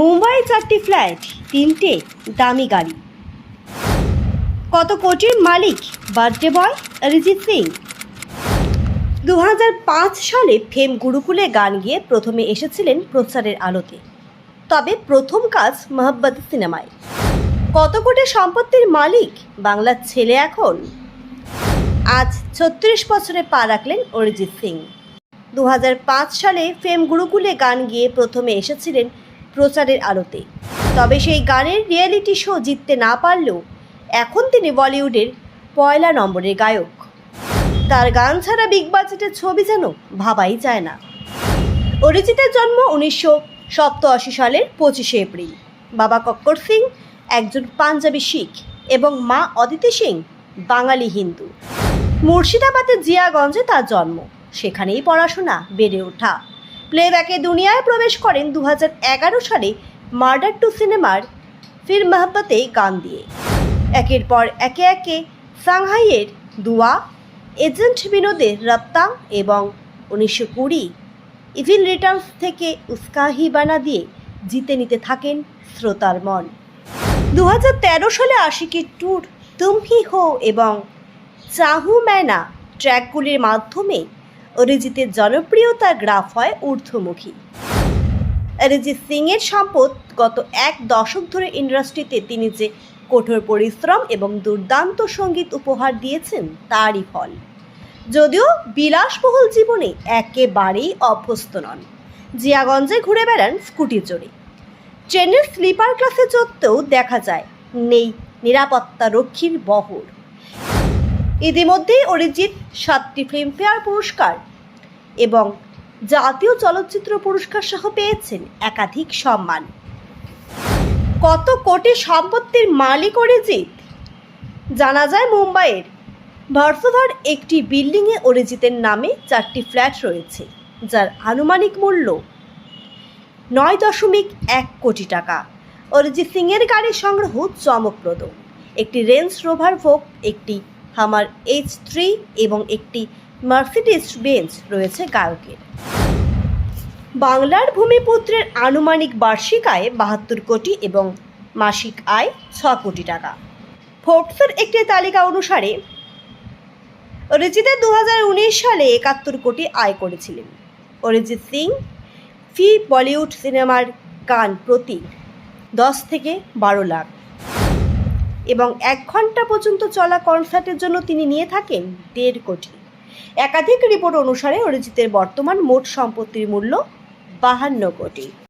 মুম্বাই চারটি ফ্ল্যাট, তিনটে দামি গাড়ি। কত কোটির মালিক বার্থডে বয় অরিজিৎ সিং? দু হাজার পাঁচ সালে ফেম গুরুকুলে গান গিয়ে প্রথমে এসেছিলেন প্রচারের আলোতে। তবে প্রথম কাজ মোহাব্বত সিনেমায়। কত কোটি সম্পত্তির মালিক বাংলার ছেলে এখন? আজ ছত্রিশ বছরে পা রাখলেন অরিজিৎ সিং। দু হাজার পাঁচ সালে ফেম গুরুকুলে গান গিয়ে প্রথমে এসেছিলেন প্রচারের আলোতে। তবে সেই গানের রিয়েলিটি শো জিততে না পারলেও এখন তিনি বলিউডের পয়লা নম্বরের গায়ক। তার গান ছাড়া বিগ বাজেটের ছবি যেন ভাবাই যায় না। অরিজিতের জন্ম উনিশশো সপ্তআশি সালের পঁচিশে এপ্রিল। বাবা কক্কর সিং, একজন পাঞ্জাবি শিখ এবং মা অদিতি সিং, বাঙালি হিন্দু। মুর্শিদাবাদের জিয়াগঞ্জে তার জন্ম। সেখানেই পড়াশোনা বেড়ে ওঠা। প্লেব্যাকে দুনিয়ায় প্রবেশ করেন দু হাজার এগারো সালে মার্ডার টু সিনেমার ফির মহব্বতে গান দিয়ে। একের পর একে একে সাংহাইয়ের দুয়া, এজেন্ট বিনোদের রপ্তাং এবং উনিশশো কুড়ি ইভিল রিটার্নস থেকে উস্কাহি বানা দিয়ে জিতে নিতে থাকেন শ্রোতার মন। দু হাজার তেরো সালে আশিকি ট্যুর তুম হি হো এবং চাহু ম্যানা ট্র্যাকগুলির মাধ্যমে অরিজিতের জনপ্রিয়তার গ্রাফ হয় ঊর্ধ্বমুখী। অরিজিৎ সিংয়ের সম্পদ গত এক দশক ধরে ইন্ডাস্ট্রিতে তিনি যে কঠোর পরিশ্রম এবং দুর্দান্ত সংগীত উপহার দিয়েছেন, তারই ফল। যদিও বিলাসবহুল জীবনে একেবারেই অভ্যস্ত নন। জিয়াগঞ্জে ঘুরে বেড়ান স্কুটি চড়ে। ট্রেনের স্লিপার ক্লাসে চড়তেও দেখা যায়, নেই নিরাপত্তা রক্ষীর বহর। ইতিমধ্যেই অরিজিৎ সাতটি ফিল্মফেয়ার পুরস্কার এবং জাতীয় চলচ্চিত্র পুরস্কার সহ পেয়েছেন একাধিক সম্মান। কত কোটি সম্পত্তির মালিক অরিজিৎ? জানা যায় মুম্বাইয়ের ভার্সোভার একটি বিল্ডিংয়ে অরিজিতের নামে চারটি ফ্ল্যাট রয়েছে, যার আনুমানিক মূল্য নয় দশমিক এক কোটি টাকা। অরিজিৎ সিংয়ের গাড়ি সংগ্রহ চমকপ্রদ। একটি রেঞ্জ রোভার ভোগ, একটি হামার এইচ থ্রি এবং একটি মার্সিডিস বেঞ্চ রয়েছে গায়কের বাংলার ভূমিপুত্রের আনুমানিক বার্ষিক আয় বাহাত্তর কোটি এবং মাসিক আয় ছ কোটি টাকা। ফোর্বসের একটি তালিকা অনুসারে অরিজিতের দু সালে একাত্তর কোটি আয় করেছিলেন। অরিজিৎ সিং, ফি বলিউড সিনেমার গান প্রতি দশ থেকে বারো লাখ। এবং এক ঘণ্টা পর্যন্ত চলা কনসার্টের জন্য তিনি নিয়ে থাকেন দেড় কোটি। একাধিক রিপোর্ট অনুসারে অরিজিতের বর্তমান মোট সম্পত্তির মূল্য বাহান্ন কোটি।